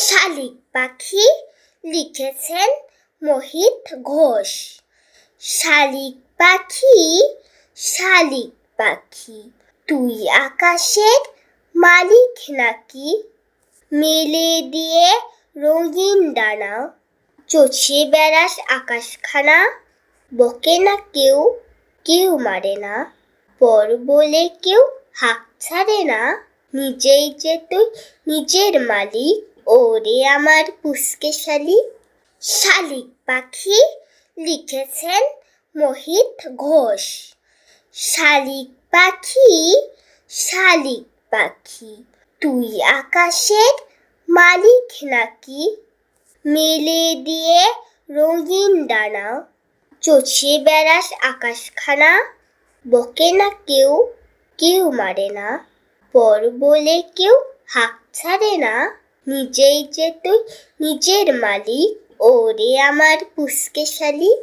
শালিক পাখি লিখেছেন মোহিত ঘোষ। শালিক পাখি শালিক পাখি, তুই আকাশের মালিক নাকি? মেলে দিয়ে রঙিন ডানা চষে বেড়াস আকাশখানা, বকে না কেউ কেউ মারে না। পর বলে কেউ হাঁক ছাড়ে না, নিজেই যে তুই নিজের মালিক। ওরে আমার পুষ্কে শালিক শালিক পাখি লিখেছেন মোহিত ঘোষ। শালিক পাখি শালিক পাখি, তুই আকাশের মালিক নাকি? মেলে দিয়ে রঙিন ডানা চষে বেড়াস আকাশখানা, বকে না কেউ কেউ মারে না, পর বলে কেউ হাঁক ছাড়ে না। নিজেই যে তুই নিজের মালিক। ওরে আমার পুষ্কে শালিক